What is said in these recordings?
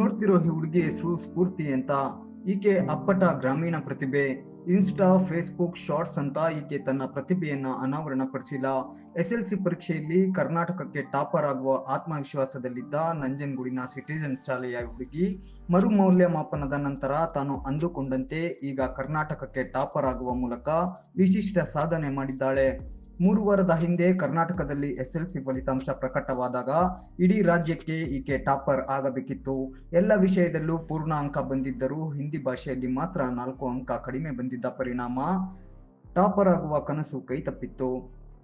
ನೋಡ್ತಿರೋ ಈ ಹುಡುಗಿ ಹೆಸರು ಸ್ಫೂರ್ತಿ ಅಂತ. ಈಕೆ ಅಪ್ಪಟ ಗ್ರಾಮೀಣ ಪ್ರತಿಭೆ. ಇನ್ಸ್ಟಾ, ಫೇಸ್ಬುಕ್, ಶಾರ್ಟ್ಸ್ ಅಂತ ಈಕೆ ತನ್ನ ಪ್ರತಿಭೆಯನ್ನ ಅನಾವರಣ ಪಡಿಸಿಲ್ಲ ಎಸ್ ಎಲ್ ಸಿ ಪರೀಕ್ಷೆಯಲ್ಲಿ ಕರ್ನಾಟಕಕ್ಕೆ ಟಾಪರ್ ಆಗುವ ಆತ್ಮವಿಶ್ವಾಸದಲ್ಲಿದ್ದ ನಂಜನಗೂಡಿನ ಸಿಟಿಜನ್ ಶಾಲೆಯ ಹುಡುಗಿ ಮರು ಮೌಲ್ಯಮಾಪನದ ನಂತರ ತಾನು ಅಂದುಕೊಂಡಂತೆ ಈಗ ಕರ್ನಾಟಕಕ್ಕೆ ಟಾಪರ್ ಆಗುವ ಮೂಲಕ ವಿಶಿಷ್ಟ ಸಾಧನೆ ಮಾಡಿದ್ದಾಳೆ. ಮೂರು ವಾರದ ಹಿಂದೆ ಕರ್ನಾಟಕದಲ್ಲಿ ಎಸ್ ಎಲ್ ಸಿ ಫಲಿತಾಂಶ ಪ್ರಕಟವಾದಾಗ ಇಡೀ ರಾಜ್ಯಕ್ಕೆ ಈಕೆ ಟಾಪರ್ ಆಗಬೇಕಿತ್ತು. ಎಲ್ಲ ವಿಷಯದಲ್ಲೂ ಪೂರ್ಣ ಅಂಕ ಬಂದಿದ್ದರೂ ಹಿಂದಿ ಭಾಷೆಯಲ್ಲಿ ಮಾತ್ರ ನಾಲ್ಕು ಅಂಕ ಕಡಿಮೆ ಬಂದಿದ್ದ ಪರಿಣಾಮ ಟಾಪರ್ ಆಗುವ ಕನಸು ಕೈತಪ್ಪಿತ್ತು.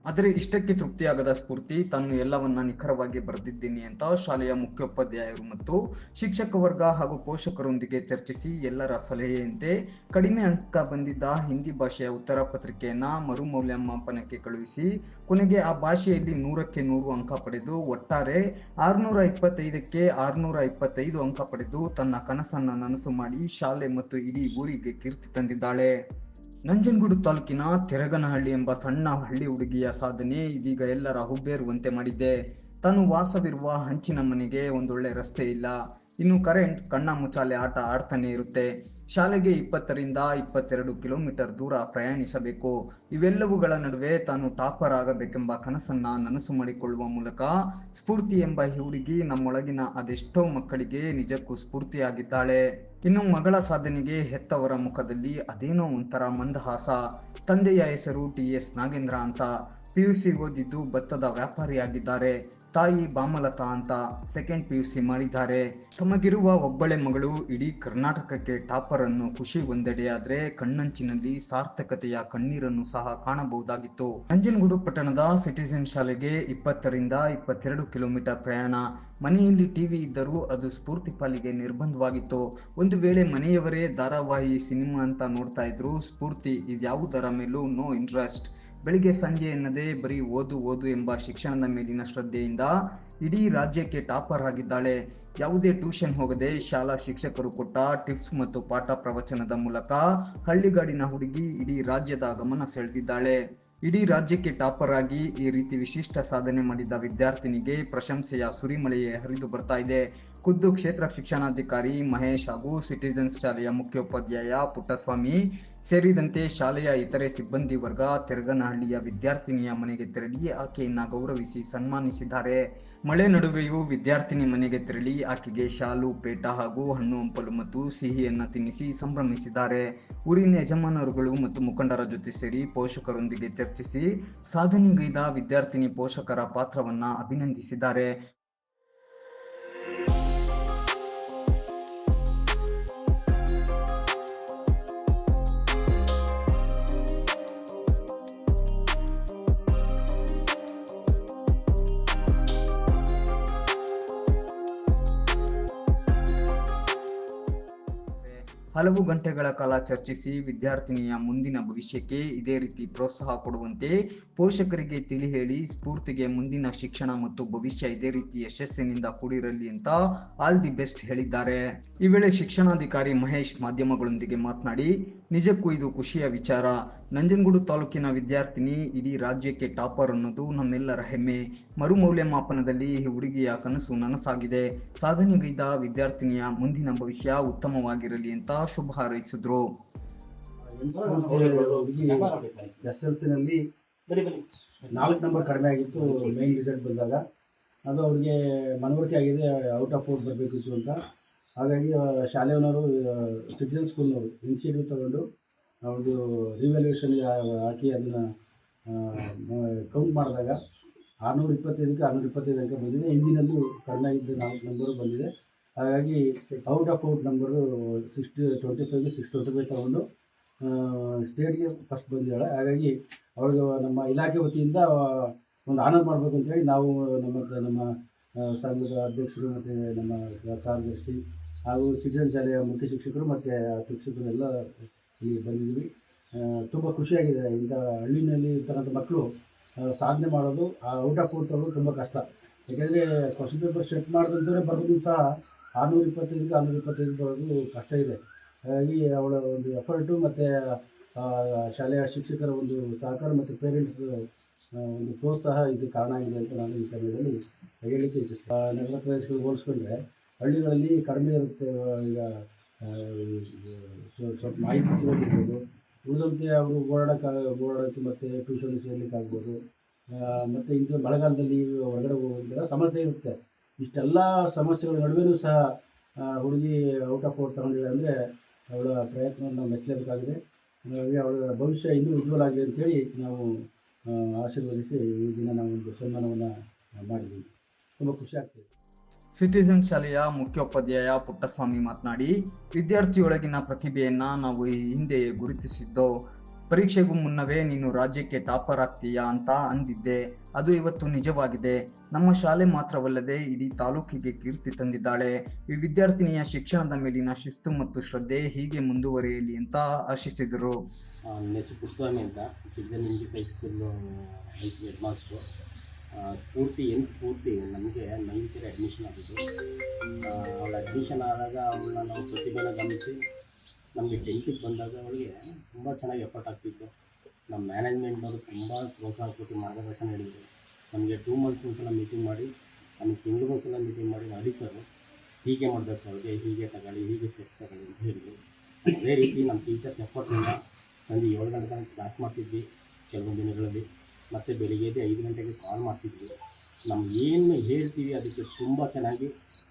ಆದರೆ ಇಷ್ಟಕ್ಕೆ ತೃಪ್ತಿಯಾಗದ ಸ್ಫೂರ್ತಿ ತಾನು ಎಲ್ಲವನ್ನ ನಿಖರವಾಗಿ ಬರೆದಿದ್ದೀನಿ ಅಂತ ಶಾಲೆಯ ಮುಖ್ಯೋಪಾಧ್ಯಾಯರು ಮತ್ತು ಶಿಕ್ಷಕ ವರ್ಗ ಹಾಗೂ ಪೋಷಕರೊಂದಿಗೆ ಚರ್ಚಿಸಿ ಎಲ್ಲರ ಸಲಹೆಯಂತೆ ಕಡಿಮೆ ಅಂಕ ಬಂದಿದ್ದ ಹಿಂದಿ ಭಾಷೆಯ ಉತ್ತರ ಪತ್ರಿಕೆಯನ್ನ ಮರು ಮೌಲ್ಯಮಾಪನಕ್ಕೆ ಕಳುಹಿಸಿ, ಕೊನೆಗೆ ಆ ಭಾಷೆಯಲ್ಲಿ ನೂರಕ್ಕೆ ನೂರು ಅಂಕ ಪಡೆದು, ಒಟ್ಟಾರೆ ಆರುನೂರ ಇಪ್ಪತ್ತೈದಕ್ಕೆ ಆರುನೂರ ಇಪ್ಪತ್ತೈದು ಅಂಕ ಪಡೆದು ತನ್ನ ಕನಸನ್ನು ನನಸು ಮಾಡಿ ಶಾಲೆ ಮತ್ತು ಇಡೀ ಊರಿಗೆ ಕೀರ್ತಿ ತಂದಿದ್ದಾಳೆ. ನಂಜನಗೂಡು ತಾಲೂಕಿನ ತೆರಗನಹಳ್ಳಿ ಎಂಬ ಸಣ್ಣ ಹಳ್ಳಿ ಹುಡುಗಿಯ ಸಾಧನೆ ಇದೀಗ ಎಲ್ಲರ ಹುಬ್ಬೇರುವಂತೆ ಮಾಡಿದೆ. ತಾನು ವಾಸವಿರುವ ಹಂಚಿನ ಮನೆಗೆ ಒಂದೊಳ್ಳೆ ರಸ್ತೆ ಇಲ್ಲ. ಇನ್ನು ಕರೆಂಟ್, ಕಣ್ಣ ಮುಚ್ಚಾಲೆ ಆಟ ಆಡ್ತಾನೆ ಇರುತ್ತೆ. ಶಾಲೆಗೆ ಇಪ್ಪತ್ತರಿಂದ ಇಪ್ಪತ್ತೆರಡು ಕಿಲೋಮೀಟರ್ ದೂರ ಪ್ರಯಾಣಿಸಬೇಕು. ಇವೆಲ್ಲವುಗಳ ನಡುವೆ ತಾನು ಟಾಪರ್ ಆಗಬೇಕೆಂಬ ಕನಸನ್ನ ನನಸು ಮಾಡಿಕೊಳ್ಳುವ ಮೂಲಕ ಸ್ಫೂರ್ತಿ ಎಂಬ ಹುಡುಗಿ ನಮ್ಮೊಳಗಿನ ಅದೆಷ್ಟೋ ಮಕ್ಕಳಿಗೆ ನಿಜಕ್ಕೂ ಸ್ಫೂರ್ತಿಯಾಗಿದ್ದಾಳೆ. ಇನ್ನು ಮಗಳ ಸಾಧನೆಗೆ ಹೆತ್ತವರ ಮುಖದಲ್ಲಿ ಅದೇನೋ ಒಂಥರ ಮಂದಹಾಸ. ತಂದೆಯ ಹೆಸರು ಟಿ ಎಸ್ ನಾಗೇಂದ್ರ ಅಂತ. ಪಿ ಯು ಸಿ ಓದಿದ್ದು ಭತ್ತದ ವ್ಯಾಪಾರಿಯಾಗಿದ್ದಾರೆ. ತಾಯಿ ಬಾಮಲತಾ ಅಂತ ಸೆಕೆಂಡ್ ಪಿ ಯು ಸಿ ಮಾಡಿದ್ದಾರೆ. ತಮಗಿರುವ ಒಬ್ಬಳೆ ಮಗಳು ಇಡೀ ಕರ್ನಾಟಕಕ್ಕೆ ಟಾಪರ್ ಅನ್ನು ಖುಷಿ ಒಂದೆಡೆಯಾದ್ರೆ ಕಣ್ಣಂಚಿನಲ್ಲಿ ಸಾರ್ಥಕತೆಯ ಕಣ್ಣೀರನ್ನು ಸಹ ಕಾಣಬಹುದಾಗಿತ್ತು. ನಂಜನಗೂಡು ಪಟ್ಟಣದ ಸಿಟಿಜನ್ ಶಾಲೆಗೆ ಇಪ್ಪತ್ತರಿಂದ ಇಪ್ಪತ್ತೆರಡು ಕಿಲೋಮೀಟರ್ ಪ್ರಯಾಣ. ಮನೆಯಲ್ಲಿ ಟಿವಿ ಇದ್ದರೂ ಅದು ಸ್ಫೂರ್ತಿ ಪಾಲಿಗೆ ನಿರ್ಬಂಧವಾಗಿತ್ತು. ಒಂದು ವೇಳೆ ಮನೆಯವರೇ ಧಾರಾವಾಹಿ ಸಿನಿಮಾ ಅಂತ ನೋಡ್ತಾ ಇದ್ರು ಸ್ಫೂರ್ತಿ ಇದ್ಯಾವುದರ ಮೇಲೂ ನೋ ಇಂಟ್ರೆಸ್ಟ್ ಬೆಳಿಗ್ಗೆ ಸಂಜೆ ಎನ್ನದೇ ಬರೀ ಓದು ಓದು ಎಂಬ ಶಿಕ್ಷಣದ ಮೇಲಿನ ಶ್ರದ್ಧೆಯಿಂದ ಇಡೀ ರಾಜ್ಯಕ್ಕೆ ಟಾಪರ್ ಆಗಿದ್ದಾಳೆ. ಯಾವುದೇ ಟ್ಯೂಷನ್ ಹೋಗದೆ ಶಾಲಾ ಶಿಕ್ಷಕರು ಕೊಟ್ಟ ಟಿಪ್ಸ್ ಮತ್ತು ಪಾಠ ಪ್ರವಚನದ ಮೂಲಕ ಹಳ್ಳಿಗಾಡಿನ ಹುಡುಗಿ ಇಡೀ ರಾಜ್ಯದ ಗಮನ ಸೆಳೆದಿದ್ದಾಳೆ. ಇಡೀ ರಾಜ್ಯಕ್ಕೆ ಟಾಪರ್ ಆಗಿ ಈ ರೀತಿ ವಿಶಿಷ್ಟ ಸಾಧನೆ ಮಾಡಿದ ವಿದ್ಯಾರ್ಥಿನಿಗೆ ಪ್ರಶಂಸೆಯ ಸುರಿಮಳೆಯೇ ಹರಿದು ಬರ್ತಾ ಇದೆ. ಖುದ್ದು ಕ್ಷೇತ್ರ ಶಿಕ್ಷಣಾಧಿಕಾರಿ ಮಹೇಶ್ ಹಾಗೂ ಸಿಟಿಜನ್ಸ್ ಶಾಲೆಯ ಮುಖ್ಯೋಪಾಧ್ಯಾಯ ಪುಟ್ಟಸ್ವಾಮಿ ಸೇರಿದಂತೆ ಶಾಲೆಯ ಇತರೆ ಸಿಬ್ಬಂದಿ ವರ್ಗ ತೆರಗನಹಳ್ಳಿಯ ವಿದ್ಯಾರ್ಥಿನಿಯ ಮನೆಗೆ ತೆರಳಿ ಆಕೆಯನ್ನು ಗೌರವಿಸಿ ಸನ್ಮಾನಿಸಿದ್ದಾರೆ. ಮಳೆ ನಡುವೆಯೂ ವಿದ್ಯಾರ್ಥಿನಿ ಮನೆಗೆ ತೆರಳಿ ಆಕೆಗೆ ಶಾಲು, ಪೇಟ ಹಾಗೂ ಹಣ್ಣು, ಹಂಪಲು ಮತ್ತು ಸಿಹಿಯನ್ನು ತಿನ್ನಿಸಿ ಸಂಭ್ರಮಿಸಿದ್ದಾರೆ. ಊರಿನ ಯಜಮಾನರುಗಳು ಮತ್ತು ಮುಖಂಡರ ಜೊತೆ ಸೇರಿ ಪೋಷಕರೊಂದಿಗೆ ಚರ್ಚಿಸಿ ಸಾಧನೆಗೈದ ವಿದ್ಯಾರ್ಥಿನಿ ಪೋಷಕರ ಪಾತ್ರವನ್ನ ಅಭಿನಂದಿಸಿದ್ದಾರೆ. ಹಲವು ಗಂಟೆಗಳ ಕಾಲ ಚರ್ಚಿಸಿ ವಿದ್ಯಾರ್ಥಿನಿಯ ಮುಂದಿನ ಭವಿಷ್ಯಕ್ಕೆ ಇದೇ ರೀತಿ ಪ್ರೋತ್ಸಾಹ ಕೊಡುವಂತೆ ಪೋಷಕರಿಗೆ ತಿಳಿ ಹೇಳಿ ಸ್ಫೂರ್ತಿಗೆ ಮುಂದಿನ ಶಿಕ್ಷಣ ಮತ್ತು ಭವಿಷ್ಯ ಇದೇ ರೀತಿ ಯಶಸ್ಸಿನಿಂದ ಕೂಡಿರಲಿ ಅಂತ ಆಲ್ ದಿ ಬೆಸ್ಟ್ ಹೇಳಿದ್ದಾರೆ. ಈ ವೇಳೆ ಶಿಕ್ಷಣಾಧಿಕಾರಿ ಮಹೇಶ್ ಮಾಧ್ಯಮಗಳೊಂದಿಗೆ ಮಾತನಾಡಿ, ನಿಜಕ್ಕೂ ಇದು ಖುಷಿಯ ವಿಚಾರ. ನಂಜನಗೂಡು ತಾಲೂಕಿನ ವಿದ್ಯಾರ್ಥಿನಿ ಇಡೀ ರಾಜ್ಯಕ್ಕೆ ಟಾಪರ್ ಅನ್ನೋದು ನಮ್ಮೆಲ್ಲರ ಹೆಮ್ಮೆ. ಮರುಮೌಲ್ಯಮಾಪನದಲ್ಲಿ ಈ ಹುಡುಗಿಯ ಕನಸು ನನಸಾಗಿದೆ. ಸಾಧನೆಗೈದ ವಿದ್ಯಾರ್ಥಿನಿಯ ಮುಂದಿನ ಭವಿಷ್ಯ ಉತ್ತಮವಾಗಿರಲಿ ಅಂತ ಶುಭ ಹಾರೈಸಿದ್ರು. ಎಸ್ ಎಲ್ ಸಿನಲ್ಲಿ ನಾಲ್ಕು ನಂಬರ್ ಕಡಿಮೆ ಆಗಿತ್ತು ಮೇನ್ ರಿಸಲ್ಟ್ ಬಂದಾಗ. ಅದು ಅವ್ರಿಗೆ ಮನವರಿಕೆ ಆಗಿದೆ ಔಟ್ ಆಫ್ ಔಟ್ ಬರಬೇಕಿತ್ತು ಅಂತ. ಹಾಗಾಗಿ ಆ, ಶಾಲೆಯವರು ಸಿಟಿಜನ್ ಸ್ಕೂಲ್ನವರು ಇನಿಷಿಯೇಟಿವ್ ತಗೊಂಡು ಅವ್ರದ್ದು ರಿವ್ಯಾಲ್ಯೂಷನ್ ಹಾಕಿ ಅದನ್ನು ಕೌಂಟ್ ಮಾಡಿದಾಗ ಆರುನೂರ ಇಪ್ಪತ್ತೈದಕ್ಕೆ ಆರುನೂರ ಇಪ್ಪತ್ತೈದು ಅಂಕ ಬಂದಿದೆ. ಹಿಂದಿನಲ್ಲೂ ಕಡಿಮೆ ಆಗಿದ್ದು ನಾಲ್ಕು ನಂಬರು ಬಂದಿದೆ. ಹಾಗಾಗಿ out of out number sixty twenty ಫೈವ್ಗೆ six twenty five ತಗೊಂಡು ಸ್ಟೇಟ್ಗೆ ಫಸ್ಟ್ ಬಂದಿದ್ದಾಳೆ. ಹಾಗಾಗಿ ಅವಳಿಗೆ ನಮ್ಮ ಇಲಾಖೆ ವತಿಯಿಂದ ಒಂದು ಆನರ್ ಮಾಡಬೇಕು ಅಂತೇಳಿ ನಾವು ನಮ್ಮ ನಮ್ಮ ಸಂಘದ ಅಧ್ಯಕ್ಷರು ಮತ್ತು ನಮ್ಮ ಕಾರ್ಯದರ್ಶಿ ಹಾಗೂ ಸಿಟಿಜನ್ ಶಾಲೆಯ ಮುಖ್ಯ ಶಿಕ್ಷಕರು ಮತ್ತು ಶಿಕ್ಷಕರೆಲ್ಲ ಇಲ್ಲಿ ಬಂದಿದ್ದೀವಿ. ತುಂಬ ಖುಷಿಯಾಗಿದೆ. ಇಂಥ ಹಳ್ಳಿನಲ್ಲಿ ಇರ್ತಕ್ಕಂಥ ಮಕ್ಕಳು ಸಾಧನೆ ಮಾಡೋದು, ಆ ಔಟ್ ಆಫ್ ಔಟ್ ತಗೊಳ್ಳೋದು ತುಂಬ ಕಷ್ಟ. ಯಾಕೆಂದರೆ ಕ್ವಶನ್ ಪೇಪರ್ ಸೆಟ್ ಮಾಡಿದ್ರೆ ಬರೋದು ಸಹ ಆರುನೂರ ಇಪ್ಪತ್ತೈದಕ್ಕೆ ಆರುನೂರ ಇಪ್ಪತ್ತೈದು ಬರೋದು ಕಷ್ಟ ಇದೆ. ಹಾಗಾಗಿ ಅವಳ ಒಂದು ಎಫರ್ಟು ಮತ್ತು ಶಾಲೆಯ ಶಿಕ್ಷಕರ ಒಂದು ಸಹಕಾರ ಮತ್ತು ಪೇರೆಂಟ್ಸ್ ಒಂದು ಪ್ರೋತ್ಸಾಹ ಇದು ಕಾರಣ ಇದೆ ಅಂತ ನಾನು ಈ ಸಮಯದಲ್ಲಿ ಹೇಳಲಿಕ್ಕೆ ಇಚ್ಛಿಸ್ತೀನಿ. ನಗರ ಪ್ರದೇಶಗಳಿಗೆ ಹೋಲಿಸ್ಕೊಂಡ್ರೆ ಹಳ್ಳಿಗಳಲ್ಲಿ ಕಡಿಮೆ ಇರುತ್ತೆ ಈಗ ಸ್ವಲ್ಪ ಮಾಹಿತಿ ಸಿಗೋದಿರ್ಬೋದು. ಉಳಿದಂತೆ ಅವರು ಓಡಾಡೋಕ್ಕಾಗ ಓಡಾಡೋಕ್ಕೆ ಮತ್ತು ಟ್ಯೂಷನ್ ಸೇರ್ಲಿಕ್ಕಾಗ್ಬೋದು. ಮತ್ತು ಇಂಥ ಮಳೆಗಾಲದಲ್ಲಿ ಹೊರಗಡೆ ಹೋಗೋದೆಲ್ಲ ಸಮಸ್ಯೆ ಇರುತ್ತೆ. ಇಷ್ಟೆಲ್ಲ ಸಮಸ್ಯೆಗಳ ನಡುವೆನೂ ಸಹ ಹುಡುಗಿ ಔಟ್ ಆಫ್ ಔಟ್ ತಗೊಂಡಿಲ್ಲ ಅಂದರೆ ಅವಳ ಪ್ರಯತ್ನವನ್ನು ನಾವು ಮೆಚ್ಚಲೇಬೇಕಾಗಿದೆ. ಹಾಗಾಗಿ ಅವಳ ಭವಿಷ್ಯ ಇನ್ನೂ ಉಜ್ವಲ ಆಗಲಿ ಅಂತೇಳಿ ನಾವು ಆಶೀರ್ವದಿಸಿ ಈ ದಿನ ನಾವು ಒಂದು ಸನ್ಮಾನವನ್ನು ಮಾಡಿದ್ದೀವಿ. ತುಂಬ ಖುಷಿ ಆಗ್ತದೆ. ಸಿಟಿಸನ್ ಶಾಲೆಯ ಮುಖ್ಯೋಪಾಧ್ಯಾಯ ಪುಟ್ಟಸ್ವಾಮಿ ಮಾತನಾಡಿ, ವಿದ್ಯಾರ್ಥಿಯೊಳಗಿನ ಪ್ರತಿಭೆಯನ್ನು ನಾವು ಈ ಹಿಂದೆ ಗುರುತಿಸಿದ್ದು ಪರೀಕ್ಷೆಗೂ ಮುನ್ನವೇ ನೀನು ರಾಜ್ಯಕ್ಕೆ ಟಾಪರ್ ಆಗ್ತೀಯಾ ಅಂತ ಅಂದಿದ್ದೆ. ಅದು ಇವತ್ತು ನಿಜವಾಗಿದೆ. ನಮ್ಮ ಶಾಲೆ ಮಾತ್ರವಲ್ಲದೆ ಇಡೀ ತಾಲೂಕಿಗೆ ಕೀರ್ತಿ ತಂದಿದ್ದಾಳೆ. ಈ ವಿದ್ಯಾರ್ಥಿನಿಯ ಶಿಕ್ಷಣದ ಮೇಲಿನ ಶಿಸ್ತು ಮತ್ತು ಶ್ರದ್ಧೆ ಹೀಗೆ ಮುಂದುವರಿಯಲಿ ಅಂತ ಆಶಿಸಿದರು. ಅಂತ. ಸ್ಫೂರ್ತಿ ಏನು ಸ್ಫೂರ್ತಿ ನಮಗೆ ನೈನ್ತಿಗೆ ಅಡ್ಮಿಷನ್ ಆಗಿದ್ದು ಅವಳು ಅಡ್ಮಿಷನ್ ಆದಾಗ ಅವಳನ್ನ ನಾವು ಪ್ರತಿಭೆನ ಗಮನಿಸಿ ನಮಗೆ ಟೆಂತಿಗೆ ಬಂದಾಗ ಅವಳಿಗೆ ತುಂಬ ಚೆನ್ನಾಗಿ ಎಫರ್ಟ್ ಆಗ್ತಿತ್ತು. ನಮ್ಮ ಮ್ಯಾನೇಜ್ಮೆಂಟ್ನವರು ತುಂಬ ಪ್ರೋತ್ಸಾಹ ಕೊಟ್ಟು ಮಾರ್ಗದರ್ಶನ ಹೇಳಿದರು ನಮಗೆ ಟೂ ಮಂತ್ಸ್ ಒಂದ್ಸಲ ಮೀಟಿಂಗ್ ಮಾಡಿ, ನಮಗೆ ತಿಂಗಳಿಗೊಂದ್ಸಲ ಮೀಟಿಂಗ್ ಮಾಡಿ ಅಡಿ ಸರ್ ಹೀಗೆ ಮಾಡಬೇಕು ಅವ್ರಿಗೆ ಹೀಗೆ ತಗೊಳ್ಳಿ, ಹೀಗೆ ಸ್ಟೆಪ್ಸ್ ತಗೊಳ್ಳಿ ಅಂತ ಹೇಳಿದರು. ಅದೇ ರೀತಿ ನಮ್ಮ ಟೀಚರ್ಸ್ ಎಫರ್ಟ್ನಿಂದ ಸಂಜೆ ಏಳು ಗಂಟೆ ಕ್ಲಾಸ್ ಮಾಡ್ತಿದ್ವಿ, ಕೆಲವೊಂದು ದಿನಗಳಲ್ಲಿ. ಮತ್ತು ಬೆಳಿಗ್ಗೆ ಐದು ಗಂಟೆಗೆ ಕಾಲ್ ಮಾಡ್ತಿದ್ವಿ. ನಾವು ಏನು ಹೇಳ್ತೀವಿ ಅದಕ್ಕೆ ತುಂಬ ಚೆನ್ನಾಗಿ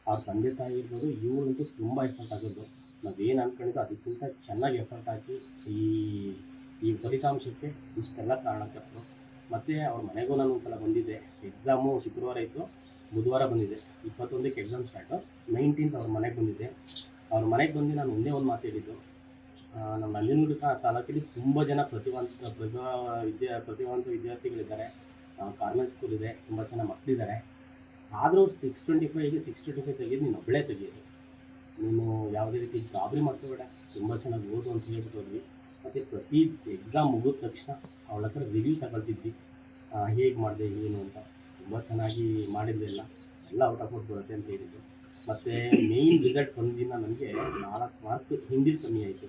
ಅವ್ರ ತಂದೆ ತಾಯಿ ಇರ್ಬೋದು, ಇವರಂತೂ ತುಂಬ ಎಫರ್ಟ್ ಆಗೋದು ನಾವೇನು ಅಂದ್ಕೊಂಡಿದ್ದು ಅದಕ್ಕಿಂತ ಚೆನ್ನಾಗಿ ಎಫರ್ಟ್ ಹಾಕಿ ಈ ಈ ಫಲಿತಾಂಶಕ್ಕೆ ಇಷ್ಟೆಲ್ಲ ಕಾರಣಕ್ಕೆ ಮತ್ತು ಅವ್ರ ಮನೆಗೂ ನಾನು ಒಂದು ಸಲ ಬಂದಿದ್ದೆ ಎಕ್ಸಾಮು ಶುಕ್ರವಾರ ಇತ್ತು, ಬುಧವಾರ ಬಂದಿದ್ದೆ. ಇಪ್ಪತ್ತೊಂದಕ್ಕೆ ಎಕ್ಸಾಮ್ ಸ್ಟಾರ್ಟು ನೈನ್ಟೀನ್ತ್ ಅವ್ರ ಮನೆಗೆ ಬಂದಿದ್ದೆ. ಅವ್ರ ಮನೆಗೆ ಬಂದು ನಾನು ಒಂದೇ ಒಂದು ಮಾತು ಹೇಳಿದ್ದು. ನಮ್ಮ ನಂಜನಗೂಡು ತಾಲೂಕಲ್ಲಿ ತುಂಬ ಜನ ಪ್ರತಿಭಾವಂತ ಪ್ರತಿಭಾ ವಿದ್ಯಾ, ಪ್ರತಿಭಾವಂತ ವಿದ್ಯಾರ್ಥಿಗಳಿದ್ದಾರೆ. ಕಾನ್ವೆಂಟ್ ಸ್ಕೂಲ್ ಇದೆ, ತುಂಬ ಜನ ಮಕ್ಕಳಿದ್ದಾರೆ ಆದರೂ ಸಿಕ್ಸ್ ಟ್ವೆಂಟಿ ಫೈವ್ಗೆ ಸಿಕ್ಸ್ ಟ್ವೆಂಟಿ ಫೈವ್ ತೆಗೆದು ನೀನು ಒಬ್ಬಳೇ ತೆಗೆಯೋದು ನೀನು ಯಾವುದೇ ರೀತಿ ಪ್ರಾಬ್ಲಮ್ ಮಾಡ್ಕೋಬೇಡ, ತುಂಬ ಚೆನ್ನಾಗಿ ಓದು ಅಂತ ಹೇಳ್ಬಿಟ್ಟು ಹೋದ್ವಿ. ಮತ್ತು ಪ್ರತಿ ಎಕ್ಸಾಮ್ ಮುಗಿದ ತಕ್ಷಣ ಅವಳ ಹತ್ರ ರಿವ್ಯೂ ತಗೊಳ್ತಿದ್ವಿ. ಹೇಗೆ ಮಾಡಿದೆ, ಏನು ಅಂತ. ತುಂಬ ಚೆನ್ನಾಗಿ ಮಾಡಿದ್ದೆಲ್ಲ ಎಲ್ಲ. ಔಟ್ ಆಫ್ ಔಟ್ ಬರುತ್ತೆ ಅಂತ ಹೇಳಿದ್ದು ಮತ್ತು ಮೇಯ್ನ್ ರಿಸಲ್ಟ್ ಬಂದಿನ ನನಗೆ ನಾಲ್ಕು ಮಾರ್ಕ್ಸ್ ಹಿಂದಿ ಕಮ್ಮಿ ಆಯಿತು.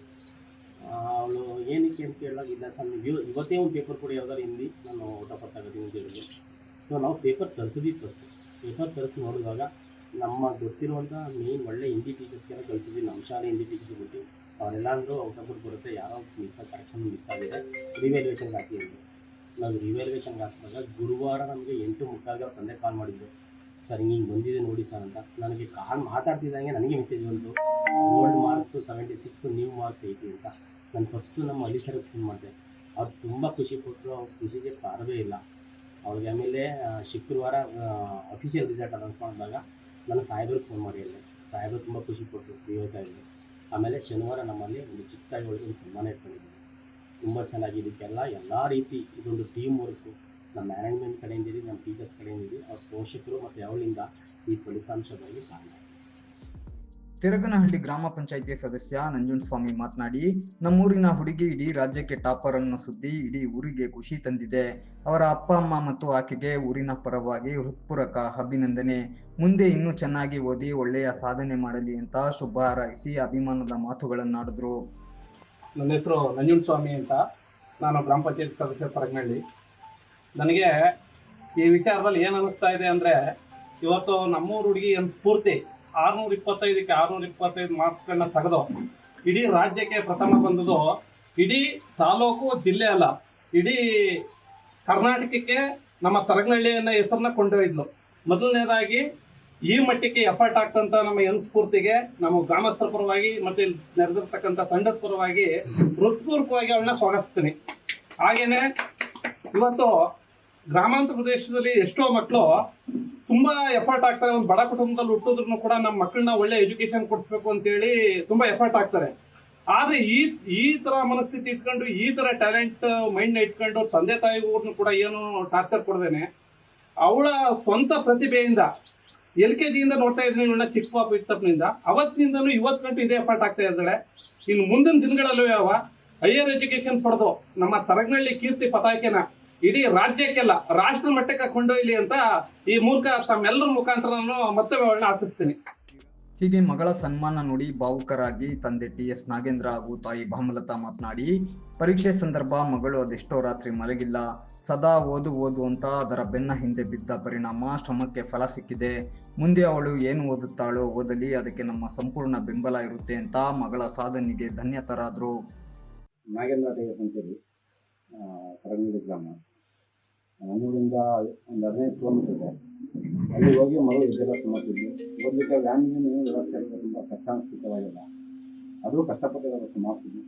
ಅವಳು ಏನಕ್ಕೆ ಅಂತ ಕೇಳಿದಾಗ, ಇಲ್ಲ ಸರ್, ನೀವು ಇವತ್ತೇ ಒಂದು ಪೇಪರ್ ಕೊಡಿ ಯಾವ್ದಾರು ಹಿಂದಿ, ನಾನು ಆಫ್ ಔಟ್ ಅಂತ ಹೇಳಿದ್ರು. ಸೊ ನಾವು ಪೇಪರ್ ತರಿಸಿದ್ವಿ ಫಸ್ಟ್ ಪೇಪರ್ ತರಿಸಿ ನೋಡಿದಾಗ ನಮ್ಮ ಗೊತ್ತಿರುವಂಥ ಮೇನ್ ಒಳ್ಳೆ ಹಿಂದಿ ಟೀಚರ್ಸ್ಗೆಲ್ಲ ಕಲಿಸಿದ್ವಿ ನಮ್ಮ ಶಾಲೆ ಹಿಂದಿ ಟೀಚರ್ಸ್ ಬಿಟ್ಟು ಅವರೆಲ್ಲ ಅಂದರು ಔಟ್ ಆಫ್ ಔಟ್ ಬರುತ್ತೆ. ಯಾರೋ ಮಿಸ್ ಕರೆಕ್ಷನ್ ಮಿಸ್ ಆಗಿದೆ. ರಿವ್ಯಾಲ್ಯೂಯೇಷನ್ಗೆ ಹಾಕಿ ನಾವು ರಿವ್ಯಾಲ್ಯೂಯೇಷನ್ಗೆ ಹಾಕಿದಾಗ ಗುರುವಾರ ನಮಗೆ ಎಂಟು ಮುಕ್ಕಾಗ ತಂದೆ ಕಾಲ್ ಮಾಡಿದ್ರು. ಸರ್, ಹಿಂಗೆ ಬಂದಿದೆ ನೋಡಿ ಸರ್ ಅಂತ. ನನಗೆ ಕಾಲ್ ಮಾತಾಡ್ತಿದ್ದಂಗೆ ನನಗೆ ಮೆಸೇಜ್ ಬಂತು. Old marks seventy six new marks eighty ಅಂತ. ನಾನು ಫಸ್ಟು ನಮ್ಮ ಹಳ್ಳಿ ಸರ್ ಫೋನ್ ಮಾಡಿದೆ. ಅವ್ರು ತುಂಬ ಖುಷಿ ಕೊಟ್ಟರು ಅವ್ರ ಖುಷಿಗೆ ಪಾರವೇ ಇಲ್ಲ. ಅವ್ರಿಗೆ ಆಮೇಲೆ ಶುಕ್ರವಾರ ಅಫಿಷಿಯಲ್ ರಿಸಲ್ಟ್ ಅನೌನ್ಸ್ ಮಾಡಿದಾಗ ನಾನು ಸಾಹೇಬ್ರಿಗೆ ಫೋನ್ ಮಾಡಿ ಹೇಳಿದೆ ಸಾಹೇಬರು ತುಂಬ ಖುಷಿ ಕೊಟ್ಟರು ಪಿ ಯು ಆಮೇಲೆ ಶನಿವಾರ ನಮ್ಮಲ್ಲಿ ಒಂದು ಚಿಕ್ಕ ಒಳಗೆ ಒಂದು ಸನ್ಮಾನ ಇಟ್ಕೊಂಡಿದ್ದೀನಿ ತುಂಬ ಚೆನ್ನಾಗಿ ಇದಕ್ಕೆಲ್ಲ ಎಲ್ಲ ರೀತಿ ಇದೊಂದು ಟೀಮ್ ವರ್ಕು ನಮ್ಮ ಮ್ಯಾನೇಜ್ಮೆಂಟ್ ಕಡೆಯಿಂದ ಇದ್ದೀವಿ ನಮ್ಮ ಟೀಚರ್ಸ್ ಕಡೆಯಿಂದ ಇದ್ದೀವಿ ಅವ್ರ ಪೋಷಕರು ಮತ್ತು ಅವಳಿಂದ ಈ ಫಲಿತಾಂಶ ಬರಲಿ ಕಾರಣ ತಿರಗನಹಳ್ಳಿ ಗ್ರಾಮ ಪಂಚಾಯಿತಿ ಸದಸ್ಯ ನಂಜುಂಡಸ್ವಾಮಿ ಮಾತನಾಡಿ ನಮ್ಮೂರಿನ ಹುಡುಗಿ ಇಡೀ ರಾಜ್ಯಕ್ಕೆ ಟಾಪರ್ ಅನ್ನೋ ಸುದ್ದಿ ಇಡೀ ಊರಿಗೆ ಖುಷಿ ತಂದಿದೆ. ಅವರ ಅಪ್ಪ ಅಮ್ಮ ಮತ್ತು ಆಕೆಗೆ ಊರಿನ ಪರವಾಗಿ ಹೃತ್ಪೂರಕ ಅಭಿನಂದನೆ. ಮುಂದೆ ಇನ್ನೂ ಚೆನ್ನಾಗಿ ಓದಿ ಒಳ್ಳೆಯ ಸಾಧನೆ ಮಾಡಲಿ ಅಂತ ಶುಭ ಹಾರೈಸಿ ಅಭಿಮಾನದ ಮಾತುಗಳನ್ನಾಡಿದ್ರು. ನನ್ನ ಹೆಸರು ನಂಜುಂಡಸ್ವಾಮಿ ಅಂತ. ನಾನು ಗ್ರಾಮ ಪಂಚಾಯತ್ ಸದಸ್ಯ ಪರಗನಹಳ್ಳಿ. ನನಗೆ ಈ ವಿಚಾರದಲ್ಲಿ ಏನು ಅನ್ನಿಸ್ತಾ ಇದೆ ಅಂದರೆ ಇವತ್ತು ನಮ್ಮೂರು ಹುಡುಗಿ ಏನು ಸ್ಫೂರ್ತಿ ಆರುನೂರ ಇಪ್ಪತ್ತೈದಕ್ಕೆ ಆರುನೂರ ಇಪ್ಪತ್ತೈದು ಮಾರ್ಕ್ಸ್ಗಳನ್ನ ತೆಗೆದು ಇಡೀ ರಾಜ್ಯಕ್ಕೆ ಪ್ರಥಮ ಬಂದದ್ದು ಇಡೀ ತಾಲೂಕು ಜಿಲ್ಲೆ ಅಲ್ಲ, ಇಡೀ ಕರ್ನಾಟಕಕ್ಕೆ ನಮ್ಮ ತರಗನಹಳ್ಳಿಯನ್ನ ಹೆಸರನ್ನ ಕೊಂಡೊಯ್ದ್ಲು. ಮೊದಲನೇದಾಗಿ ಈ ಮಟ್ಟಕ್ಕೆ ಎಫರ್ಟ್ ಆಗ್ತಂತ ನಮ್ಮ ಎನ್ ಸ್ಫೂರ್ತಿಗೆ ನಮ್ಮ ಗ್ರಾಮಸ್ಥರ ಪರವಾಗಿ ಮತ್ತೆ ನೆರೆದಿರ್ತಕ್ಕಂಥ ತಂಡದ ಪರವಾಗಿ ಹೃತ್ಪೂರ್ವಕವಾಗಿ ಅವಳನ್ನ ಸ್ವಾಗತಿಸ್ತೀನಿ. ಹಾಗೇನೆ ಇವತ್ತು ಗ್ರಾಮಾಂತರ ಪ್ರದೇಶದಲ್ಲಿ ಎಷ್ಟೋ ಮಕ್ಕಳು ತುಂಬಾ ಎಫರ್ಟ್ ಆಗ್ತಾರೆ. ಒಂದು ಬಡ ಕುಟುಂಬದಲ್ಲಿ ಹುಟ್ಟಿದ್ರು ಕೂಡ ನಮ್ಮ ಮಕ್ಕಳನ್ನ ಒಳ್ಳೆ ಎಜುಕೇಶನ್ ಕೊಡಿಸ್ಬೇಕು ಅಂತೇಳಿ ತುಂಬಾ ಎಫರ್ಟ್ ಆಗ್ತಾರೆ. ಆದ್ರೆ ಈ ಈ ತರ ಮನಸ್ಥಿತಿ ಇಟ್ಕೊಂಡು, ಈ ತರ ಟ್ಯಾಲೆಂಟ್ ಮೈಂಡ್ ಇಟ್ಕೊಂಡು ತಂದೆ ತಾಯಿಗೂ ಕೂಡ ಏನು ಟಾರ್ಚರ್ ಕೊಡ್ದೇನೆ, ಅವಳ ಸ್ವಂತ ಪ್ರತಿಭೆಯಿಂದ, ಎಲ್ ಕೆ ಜಿಯಿಂದ ನೋಡ್ತಾ ಇದ್ದೀನಿ ಇವಳನ್ನ ಚಿಕ್ಕ ಪಾಪ ಇತ್ತಪ್ಪನಿಂದ. ಅವತ್ತಿನಿಂದನೂ ಇವತ್ತು ಗಂಟು ಇದೇ ಎಫರ್ಟ್ ಆಗ್ತಾ ಇದ್ದಾಳೆ. ಇನ್ನು ಮುಂದಿನ ದಿನಗಳಲ್ಲೂ ಯಾವ ಹೈಯರ್ ಎಜುಕೇಶನ್ ಪಡೆದು ನಮ್ಮ ತರಗನಹಳ್ಳಿ ಕೀರ್ತಿ ಪತಾಕೆನ ಇಡೀ ರಾಜ್ಯಕ್ಕೆಲ್ಲ ರಾಷ್ಟ್ರ ಮಟ್ಟಕ್ಕೆ ಕೊಂಡೊಯ್ಲಿ ಅಂತ ಈ ಮೂಲಕ ತಮ್ಮೆಲ್ಲರ ಮುಖಾಂತರ ನಾನು ಮತ್ತೆ ಅವಳನ್ನ ಆಶಿಸ್ತೀನಿ. ಹೀಗೆ ಮಗಳ ಸನ್ಮಾನ ನೋಡಿ ಭಾವುಕರಾಗಿ ತಂದೆ ಟಿ ಎಸ್ ನಾಗೇಂದ್ರ ಹಾಗೂ ತಾಯಿ ಭಾಮಲತಾ ಮಾತನಾಡಿ ಪರೀಕ್ಷೆ ಸಂದರ್ಭ ಮಗಳು ಅದೆಷ್ಟೋ ರಾತ್ರಿ ಮಲಗಿಲ್ಲ ಸದಾ ಓದು ಓದು ಅಂತ ಅದರ ಬೆನ್ನ ಹಿಂದೆ ಬಿದ್ದ ಪರಿಣಾಮ ಶ್ರಮಕ್ಕೆ ಫಲ ಸಿಕ್ಕಿದೆ. ಮುಂದೆ ಅವಳು ಏನು ಓದುತ್ತಾಳೋ ಓದಲಿ ಅದಕ್ಕೆ ನಮ್ಮ ಸಂಪೂರ್ಣ ಬೆಂಬಲ ಇರುತ್ತೆ ಅಂತ ಮಗಳ ಸಾಧನೆಗೆ ಧನ್ಯತರಾದ್ರು. ನಾಗೇಂದ್ರ ಗ್ರಾಮ. ನಮ್ಮೂರಿಂದ ಒಂದು ಹದಿನೈದು ಕಿಲೋಮೀಟರ್ ಇದೆ ಅಲ್ಲಿ ಹೋಗಿ ಮಗಳು ವಿದ್ಯಾಭ್ಯಾಸ ಮಾಡ್ತಿದ್ವಿ ಓದಲಿಕ್ಕೆ ವ್ಯಾನಿನ ವ್ಯವಸ್ಥೆ ಆಗಿದೆ ತುಂಬ ಕಷ್ಟ ಅನಿಸ್ತಿತ್ತವಾಗಿಲ್ಲ. ಅದು ಕಷ್ಟಪಟ್ಟು ವ್ಯವಸ್ಥೆ ಮಾಡ್ತಿದ್ವಿ.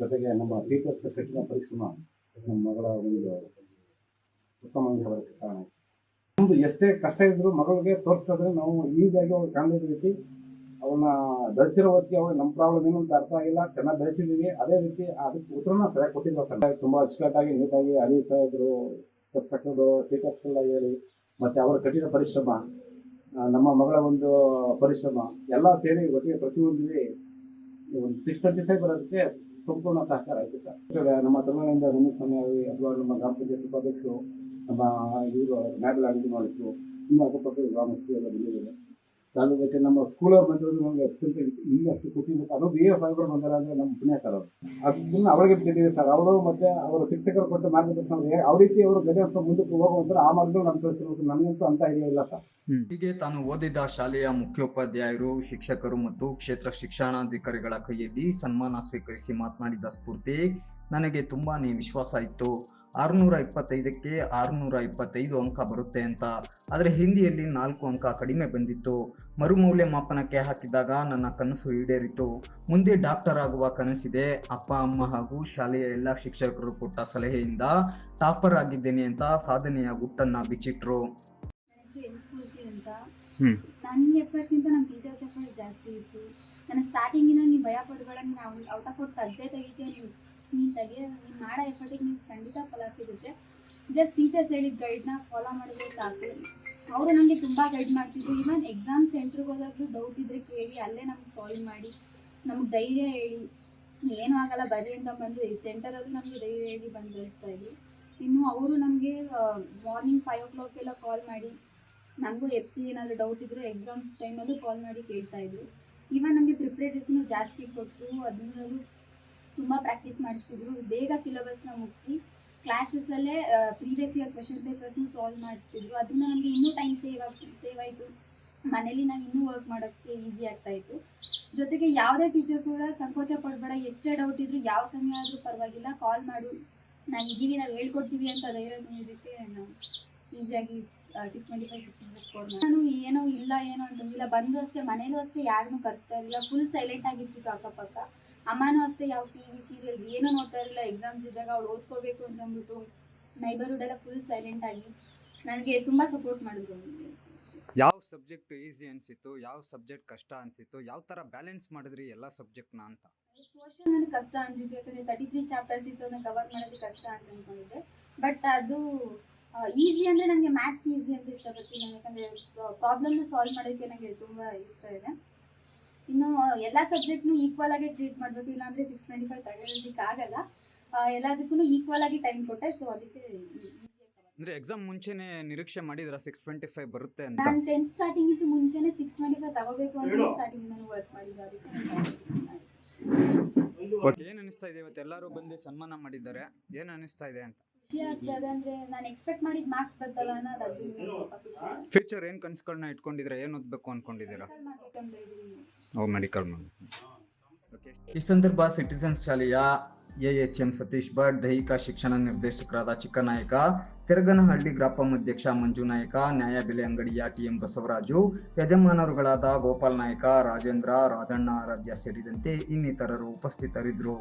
ಜೊತೆಗೆ ನಮ್ಮ ಟೀಚರ್ಸ್ ಕಠಿಣ ಪರಿಶ್ರಮ. ನಮ್ಮ ಮಗಳ ಒಂದು ಉತ್ತಮ ಕಾರಣ ಒಂದು ಎಷ್ಟೇ ಕಷ್ಟ ಇದ್ದರೂ ಮಗಳಿಗೆ ತೋರಿಸ್ಕೊಂಡ್ರೆ ನಾವು ಈಗಾಗಿ ಅವ್ರು ಕಾಣದ ರೀತಿ ಅವನ್ನ ಬೆಳೆಸಿರೋ ಹೊತ್ತಿಗೆ ಅವ್ರಿಗೆ ನಮ್ಮ ಪ್ರಾಬ್ಲಮ್ ಏನು ಅಂತ ಅರ್ಥ ಆಗಿಲ್ಲ. ಚೆನ್ನಾಗಿ ಬೆಳೆಸಿದೀವಿ ಅದೇ ರೀತಿ ಅದಕ್ಕೆ ಉತ್ತರನ ಸರಿಯಾಗಿ ಕೊಟ್ಟಿಲ್ಲ ಸರ್. ತುಂಬಾ ಅಚ್ಚುಕಟ್ಟಾಗಿ, ನೀಟಾಗಿ ಅಲಿ ಸಾಹೇಬರು ಸ್ಟೆಪ್ ತಕ್ಕಂಡು ಟೀಚರ್ಸ್ ಎಲ್ಲ ಹೇಳಿ, ಮತ್ತೆ ಅವರ ಕಠಿಣ ಪರಿಶ್ರಮ ನಮ್ಮ ಮಗಳ ಒಂದು ಪರಿಶ್ರಮ, ಎಲ್ಲ ಸೇರಿ ಒಟ್ಟಿಗೆ ಪ್ರತಿಯೊಂದಿಗೆ ಒಂದು ಸಿಕ್ಸ್ ಟ್ವೆಂಟಿ ಫೈವ್ ಬರೋದಕ್ಕೆ ಸಂಪೂರ್ಣ ಸಹಕಾರ ಆಯಿತು ಸರ್. ನಮ್ಮ ತಮಿಳಿನಿಂದ ರಮೇಶ್ ಆಗಲಿ ಅಥವಾ ನಮ್ಮ ಗ್ರಾಮ ಪಂಚಾಯತ್ ಉಪಾಧ್ಯಕ್ಷರು, ನಮ್ಮ ಇವರು ಮ್ಯಾಗಲ್ ಅಡುಗೆ ಮಾಡಿದ್ರು. ಇನ್ನೂ ಅಕ್ಕಪಕ್ಕದ ಗ್ರಾಮಸ್ಥರು ಎಲ್ಲ ಬಂದಿದ್ದಾರೆ. ಜೊತೆ ನಮ್ಮ ಸ್ಕೂಲವ್ರು ಬಂದಿರೋದು ನಮಗೆ ಅತ್ಯಂತ ಇನ್ನಷ್ಟು ಖುಷಿ ಮತ್ತು ಅದು ಬಿ ಎಫ್ ಅವರು ಬಂದಾರ ಅಂದರೆ ನಮ್ಮ ಪುಣ್ಯಕರ ಅವರು ಅದನ್ನ ಅವಳಿಗೆ ಬಿಟ್ಟಿದ್ದೀವಿ ಸರ್. ಅವರು ಮತ್ತೆ ಅವರ ಶಿಕ್ಷಕರು ಕೊಟ್ಟು ಮಾರ್ಗದರ್ಶನ ಯಾವ ರೀತಿ ಅವರು ಗೈಡೆನ್ಸ್ ಮುಂದಕ್ಕೆ ಹೋಗುವಂತಾರೆ ಆ ಮಾರ್ಗದಲ್ಲಿ ನಮ್ಮ ಕಳಿಸಿರ್ಬೇಕು ನನಗಂತೂ ಅಂತ ಐಡಿಯಾ ಇಲ್ಲ ಸರ್. ಹೀಗೆ ತಾನು ಓದಿದ ಶಾಲೆಯ ಮುಖ್ಯೋಪಾಧ್ಯಾಯರು, ಶಿಕ್ಷಕರು ಮತ್ತು ಕ್ಷೇತ್ರ ಶಿಕ್ಷಣಾಧಿಕಾರಿಗಳ ಕೈಯಲ್ಲಿ ಸನ್ಮಾನ ಸ್ವೀಕರಿಸಿ ಮಾತನಾಡಿದ ಸ್ಫೂರ್ತಿ ನನಗೆ ತುಂಬಾನೇ ವಿಶ್ವಾಸ ಇತ್ತು. ಆರುನೂರ ಇಪ್ಪತ್ತೈದಕ್ಕೆ ಆರುನೂರ ಇಪ್ಪತ್ತೈದು ಅಂಕ ಬರುತ್ತೆ ಅಂತ. ಆದರೆ ಹಿಂದಿಯಲ್ಲಿ ನಾಲ್ಕು ಅಂಕ ಕಡಿಮೆ ಬಂದಿತ್ತು. ಮರುಮೌಲ್ಯಮಾಪನಕ್ಕೆ ಹಾಕಿದಾಗ ನನ್ನ ಕನಸು ಈಡೇರಿತು. ಮುಂದೆ ಡಾಕ್ಟರ್ ಆಗುವ ಕನಸಿದೆ. ಅಪ್ಪ ಅಮ್ಮ ಹಾಗೂ ಶಾಲೆಯ ಎಲ್ಲ ಶಿಕ್ಷಕರು ಕೊಟ್ಟ ಸಲಹೆಯಿಂದ ಟಾಪರ್ ಆಗಿದ್ದೇನೆ ಅಂತ ಸಾಧನೆಯ ಗುಟ್ಟನ್ನ ಬಿಚ್ಚಿಟ್ರು. ಅಂತ ಹ್ಮ್. ನನ್ನ ಎಫರ್ಟ್ಗಿಂತ ನಮ್ಮ ಟೀಚರ್ಸ್ ಎಫರ್ಟ್ ಜಾಸ್ತಿ ಇತ್ತು. ನನ್ನ ಸ್ಟಾರ್ಟಿಂಗಿನ ನೀವು ಭಯ ನೀನು ಔಟ್ ಆಫ್ ಔಟ್ ತೆಗ್ದೇ ತೆಗಿತೀಯ ನೀವು? ನೀನು ತೆಗಿಯ ನೀನು ಮಾಡೋ ಎಫರ್ಟಿಗೆ ನೀವು ಖಂಡಿತ ಫಲ ಸಿಗುತ್ತೆ. ಜಸ್ಟ್ ಟೀಚರ್ಸ್ ಹೇಳಿದ ಗೈಡ್ನ ಫಾಲೋ ಮಾಡಿದ್ರೆ ಸಾಕು. ಅವರು ನನಗೆ ತುಂಬ ಗೈಡ್ ಮಾಡ್ತಿದ್ರು. ಇವನ್ ಎಕ್ಸಾಮ್ ಸೆಂಟ್ರಿಗೆ ಹೋದಾಗಲೂ ಡೌಟ್ ಇದ್ರೆ ಕೇಳಿ ಅಲ್ಲೇ ನಮ್ಗೆ ಸಾಲ್ವ್ ಮಾಡಿ, ನಮ್ಗೆ ಧೈರ್ಯ ಹೇಳಿ. ಏನೂ ಆಗಲ್ಲ, ಬರ್ರಿ ಅಂತ ಬಂದು ಈ ಸೆಂಟರಲ್ಲೂ ನಮಗೆ ಧೈರ್ಯ ಹೇಳಿ ಬಂದು ಕಳಿಸ್ತಾ ಇದ್ರು ಇನ್ನು ಅವರು ನಮಗೆ ಮಾರ್ನಿಂಗ್ ಫೈವ್ ಓ ಕ್ಲಾಕೆಲ್ಲ ಕಾಲ್ ಮಾಡಿ ನಮಗೂ ಎಫ್ ಸಿ ಏನಾದರೂ ಡೌಟ್ ಇದ್ರೆ ಎಕ್ಸಾಮ್ಸ್ ಟೈಮಲ್ಲೂ ಕಾಲ್ ಮಾಡಿ ಕೇಳ್ತಾ ಇದ್ರು. ಇವನ್ ನಮಗೆ ಪ್ರಿಪ್ರೇಟೇಷನು ಜಾಸ್ತಿ ಕೊಟ್ಟು ಅದನ್ನೂ ತುಂಬ ಪ್ರಾಕ್ಟೀಸ್ ಮಾಡಿಸ್ತಿದ್ರು. ಬೇಗ ಸಿಲೆಬಸ್ನ ಮುಗಿಸಿ ಕ್ಲಾಸಸ್ಸಲ್ಲೇ ಪ್ರೀವಿಯಸ್ ಇಯರ್ ಕ್ವೆಶನ್ ಪೇಪರ್ಸ್ನು ಸಾಲ್ವ್ ಮಾಡಿಸ್ತಿದ್ರು. ಅದರಿಂದ ನಮಗೆ ಇನ್ನೂ ಟೈಮ್ ಸೇವ್ ಆಗಿ ಸೇವ್ ಆಯಿತು. ಮನೇಲಿ ನಾವು ಇನ್ನೂ ವರ್ಕ್ ಮಾಡೋಕ್ಕೆ ಈಸಿ ಆಗ್ತಾ ಇತ್ತು. ಜೊತೆಗೆ ಯಾವುದೇ ಟೀಚರ್ ಕೂಡ ಸಂಕೋಚ ಪಡಬೇಡ, ಎಷ್ಟೇ ಡೌಟ್ ಇದ್ರು ಯಾವ ಸಮಯ ಆದರೂ ಪರವಾಗಿಲ್ಲ ಕಾಲ್ ಮಾಡು. ನಾನು ಇದ್ದೀವಿ ನಾವು ಹೇಳ್ಕೊಡ್ತೀವಿ ಅಂತ ಧೈರ್ಯ ತುಂಬಿದ್ದಕ್ಕೆ ನಾವು ಈಸಿಯಾಗಿ six twenty five six twenty score ನಾನು ಏನೋ ಇಲ್ಲ, ಏನೋ ಅಂತಂದಿಲ್ಲ ಬಂದು ಅಷ್ಟೇ, ಮನೇಲೂ ಅಷ್ಟೇ ಯಾರನ್ನೂ ಕರೆಸ್ತಾ ಇರಲಿಲ್ಲ. ಫುಲ್ ಸೈಲೆಂಟ್ ಆಗಿರ್ತಿತ್ತು ಅಕ್ಕಪಕ್ಕ. ಅಮ್ಮನೂ ಅಷ್ಟೇ ಯಾವ ಟಿ ವಿ ಸೀರಿಯಲ್ಸ್ ಏನೂ ನೋಡ್ತಾ ಇರಲಿಲ್ಲ. ಎಕ್ಸಾಮ್ಸ್ ಇದ್ದಾಗ ಅವ್ಳು ಓದ್ಕೋಬೇಕು ಅಂತ ಅಂದ್ಬಿಟ್ಟು ನೈಬರ್ಹುಡ್ ಎಲ್ಲ ಫುಲ್ ಸೈಲೆಂಟ್ ಆಗಿ ನನಗೆ ತುಂಬ ಸಪೋರ್ಟ್ ಮಾಡಿದ್ರು. ಯಾವ ಸಬ್ಜೆಕ್ಟ್ ಈಸಿ ಅನಿಸಿತ್ತು? ಯಾವ ಸಬ್ಜೆಕ್ಟ್ ಕಷ್ಟ ಅನಿಸಿತ್ತು? ಯಾವ ಥರ ಬ್ಯಾಲೆನ್ಸ್ ಮಾಡಿದ್ರಿ ಎಲ್ಲ ಸಬ್ಜೆಕ್ಟ್ನ ಅಂತ? ಸೋಷಿಯಲ್ ನನಗೆ ಕಷ್ಟ ಅನಿಸಿತ್ತು. ಯಾಕಂದರೆ ತರ್ಟಿ ತ್ರೀ ಚಾಪ್ಟರ್ಸ್ ಇತ್ತು ಅದನ್ನು ಕವರ್ ಮಾಡೋದು ಕಷ್ಟ ಅಂತ ಅಂದ್ಕೊಂಡಿದ್ದೆ ಬಟ್ ಅದು ಈಸಿ ಅಂದರೆ ನನಗೆ ಮ್ಯಾಥ್ಸ್ ಈಸಿ ಅಂತ ಇಷ್ಟಪಡ್ತೀನಿ ನನಗೆ ಯಾಕಂದರೆ ಪ್ರಾಬ್ಲಮ್ನ ಸಾಲ್ವ್ ಮಾಡೋಕ್ಕೆ ನನಗೆ ತುಂಬ ಇಷ್ಟ ಇದೆ. ಇನ್ನು ಎಲ್ಲ ಸಬ್ಜೆಕ್ಟ್ನು ಈಕ್ವಲ್ ಆಗಿ ಟ್ರೀಟ್ ಮಾಡಬೇಕು ಇಲ್ಲಾಂದರೆ ಸಿಕ್ಸ್ ಟ್ವೆಂಟಿ ಫೈವ್ ತಗೊಳ್ಳೋದಕ್ಕೆ ಆಗಲ್ಲ. ಆ, ಎಲ್ಲದಕ್ಕೂ ಈಕ್ವಲ್ ಆಗಿ ಟೈಮ್ ಕೊಟ್ಟೆ ಸೊ ಅದಕ್ಕೆ ಅಂದ್ರೆ ಎಕ್ಸಾಮ್ ಮುಂಚೆನೆ ನಿರೀಕ್ಷೆ ಮಾಡಿದ್ರ ಸಿಕ್ಸ್ ಟ್ವೆಂಟಿ ಫೈವ್ ಬರುತ್ತೆ ಅಂತ? ನಾನು ಟೆಂತ್ ಸ್ಟಾರ್ಟಿಂಗ್ ಇತ್ತು ಮುಂಚೆನೆ ಸಿಕ್ಸ್ ಟ್ವೆಂಟಿ ಫೈವ್ ತಗೋಬೇಕು ಅಂತ ಸ್ಟಾರ್ಟಿಂಗ್ ನಾನು ವರ್ಕ್ ಮಾಡಿದ್ದು ಅದಕ್ಕೆ ಏನು ಅನಿಸ್ತಾ ಇದೆ ಇವತ್ತು? ಎಲ್ಲರೂ ಬಂದು ಸನ್ಮಾನ ಮಾಡಿದ್ದಾರೆ. ಏನು ಅನಿಸ್ತಾ ಇದೆ ಅಂತ? ಖುಷಿ ಆಗ್ತದೆ ಅಂದ್ರೆ ನಾನು ಎಕ್ಸ್ಪೆಕ್ಟ್ ಮಾಡಿದ ಮಾರ್ಕ್ಸ್ ಬರ್ತಲ್ಲ ಅನ್ನೋದು ಅದು. ಸ್ವಲ್ಪ ಖುಷಿ ಆಗುತ್ತೆ. ಫ್ಯೂಚರ್ ಏನು ಕನ್ಸುಗಳನ್ನ ಇಟ್ಕೊಂಡಿದ್ರೆ ಏನು ಓದ್ಬೇಕು ಅನ್ಕೊಂಡಿದ್ದೀರಾ? Medical ಮಾಡ್ಬೇಕಂತ ಇದ್ದೀನಿ. ಓ ಮೆಡಿಕಲ್ ಈ ಸಂದರ್ಭ ಸಿಟಿಸನ್ ಶಾಲೆಯ ಎಎಚ್ ಎಂ ಸತೀಶ್ ಭಟ್, ದೈಹಿಕ ಶಿಕ್ಷಣ ನಿರ್ದೇಶಕರಾದ ಚಿಕ್ಕನಾಯಕ, ತೆರಗನಹಳ್ಳಿ ಗ್ರಾಪಂ ಅಧ್ಯಕ್ಷ ಮಂಜು ನಾಯಕ ನ್ಯಾಯಬೆಲೆ ಅಂಗಡಿಯ ಟಿಎಂ ಬಸವರಾಜು, ಯಜಮಾನರುಗಳಾದ ಗೋಪಾಲ್ ನಾಯಕ, ರಾಜೇಂದ್ರ ರಾಜಣ್ಣ ಆರಾಧ್ಯ ಸೇರಿದಂತೆ ಇನ್ನಿತರರು ಉಪಸ್ಥಿತರಿದ್ದರು.